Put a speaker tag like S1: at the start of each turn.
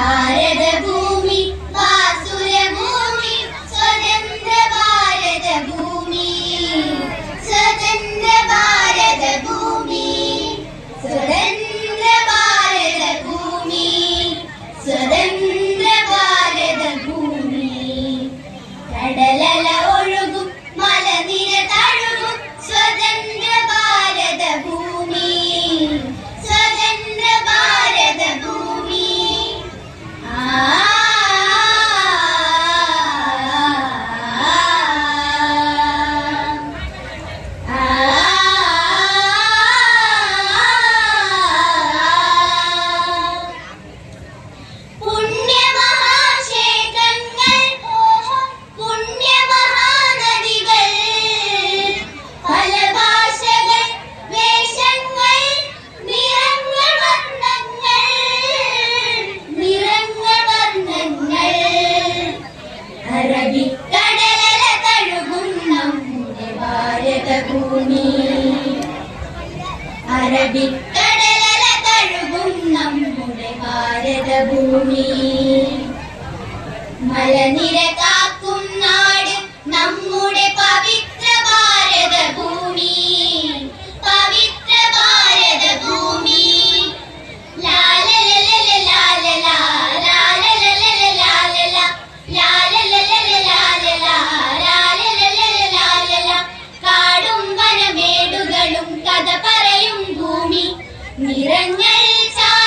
S1: ഭാരതഭൂമി നദിക്കടല തഴുകും നമ്മുടെ ഭാരതഭൂമി അറബിക്കടല തഴുകും നമ്മുടെ ഭാരതഭൂമി മലനിര കാക്കും നാട് നമ്മുടെ പവിത്ര ഭാരതഭൂമി കഥകളും കഥ പറയും ഭൂമി നിറങ്ങൾ ചാ